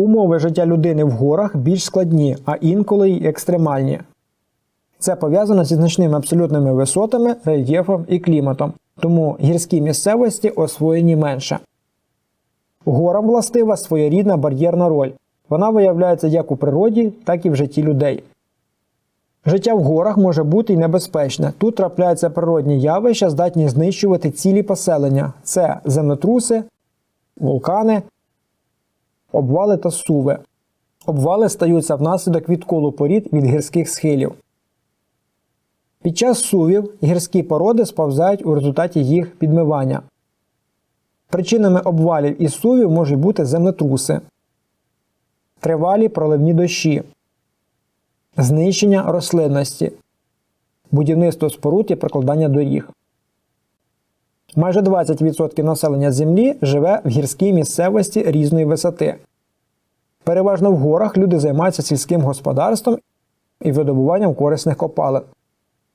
Умови життя людини в горах більш складні, а інколи й екстремальні. Це пов'язано зі значними абсолютними висотами, рельєфом і кліматом, тому гірські місцевості освоєні менше. Горам властива своєрідна бар'єрна роль. Вона виявляється як у природі, так і в житті людей. Життя в горах може бути й небезпечне. Тут трапляються природні явища, здатні знищувати цілі поселення: це землетруси, вулкани, обвали та суви. Обвали стаються внаслідок відколу порід від гірських схилів. Під час сувів гірські породи сповзають у результаті їх підмивання. Причинами обвалів і сувів можуть бути землетруси, тривалі проливні дощі, знищення рослинності, будівництво споруд і прокладання доріг. Майже 20% населення Землі живе в гірській місцевості різної висоти. Переважно в горах люди займаються сільським господарством і видобуванням корисних копалин.